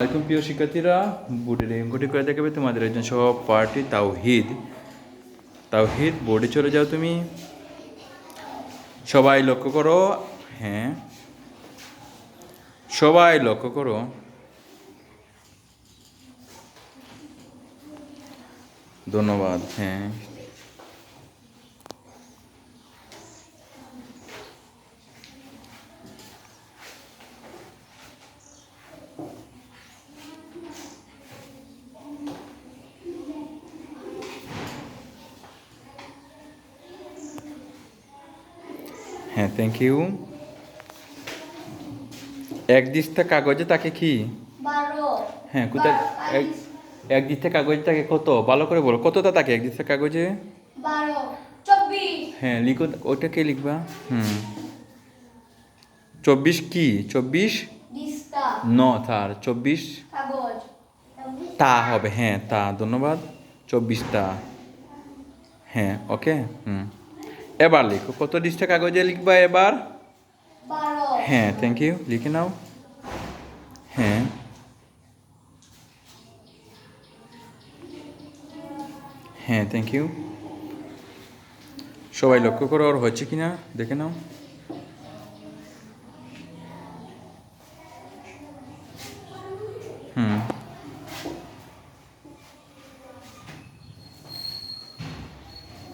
Welcome প্রিয় শিক্ষার্থীরা বোর্ডের অঙ্কটি করে দেখাবে তোমাদের একজন সব পার্টি তাওহিদ তাওহিদ বোর্ডে চলে যাও তুমি। সবাই লক্ষ্য করো। হ্যাঁ। সবাই লক্ষ্য করো। ধন্যবাদ। হ্যাঁ। হ্যাঁ থ্যাংক ইউ এক দিস্তা কাগজে তাকে কি? হ্যাঁ কোথায়? এক দিস্তা কাগজে তাকে কত? ভালো করে বলো কতটা তাকে এক দিস্তা কাগজে? হ্যাঁ লিখো ওটাকে লিখবা। হুম। চব্বিশ কি? চব্বিশ? ন তার। চব্বিশ? তা হবে হ্যাঁ তা ধন্যবাদ। চব্বিশটা। হ্যাঁ ওকে হুম। এবার লিখো। কত ডিসটা কাগজে লিখবা এবার? হ্যাঁ থ্যাংক ইউ লিখে নাও। হ্যাঁ। হ্যাঁ থ্যাংক ইউ সবাই লক্ষ্য করো আর হচ্ছে কি না দেখে নাও। হুম বারো গুণ চব্বিশ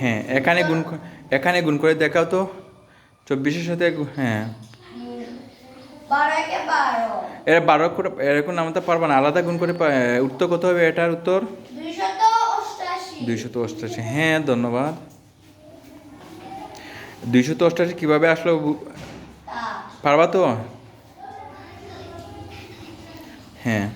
হ্যাঁ এখানে গুণ এখানে গুণ করে দেখাও তো। চব্বিশের সাথে হ্যাঁ। এর বারো করে এরকম নামতে পারবে না। আলাদা গুণ করে উত্তর কত হবে এটার উত্তর? দুইশত অষ্টাশি। হ্যাঁ ধন্যবাদ। দুইশত অষ্টাশি কীভাবে আসলো পারবা তো? হ্যাঁ।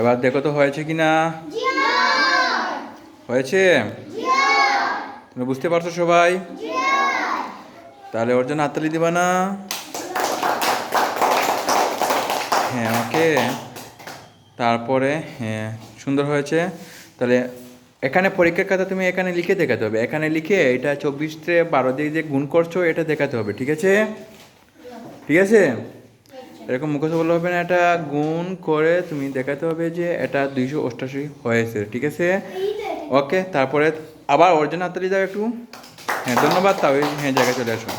এবার দেখো তো হয়েছে কি না? হয়েছে? তুমি বুঝতে পারছ সবাই? তাহলে ওর জন্য হাততালি দিবা না? হ্যাঁ ওকে। তারপরে হ্যাঁ সুন্দর হয়েছে। তাহলে এখানে পরীক্ষার কথা তুমি এখানে লিখে দেখাতে হবে। এখানে লিখে এটা চব্বিশে বারো দিয়ে যে গুণ করছ, এটা দেখাতে হবে, ঠিক আছে? ঠিক আছে? এরকম মুখস্থ বললে হবে না এটা গুণ করে তুমি দেখাতে হবে যে এটা দুইশো অষ্টাশি হয়েছে ঠিক আছে? ওকে তারপরে আবার অর্জন হাততালি দাও একটু। হ্যাঁ ধন্যবাদ তাহলে হ্যাঁ জায়গায় চলে আসো।